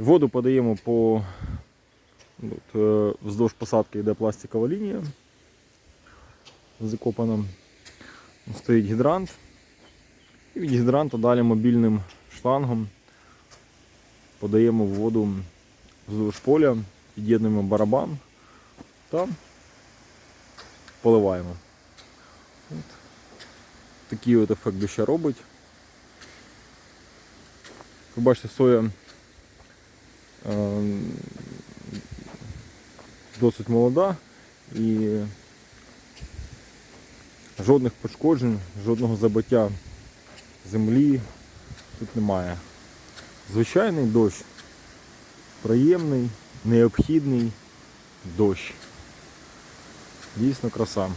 Воду подаємо по от, е, вздовж посадки йде пластикова лінія. Закопана. Стоїть гідрант. І від гідранта далі мобільним шлангом подаємо воду вздовж поля, під'єднуємо барабан та поливаємо. От. Такий от ефект доща робить. Ви бачите, соя досить молода і жодних пошкоджень, жодного забиття землі тут немає. Звичайний дощ, приємний, необхідний дощ. Дійсно краса.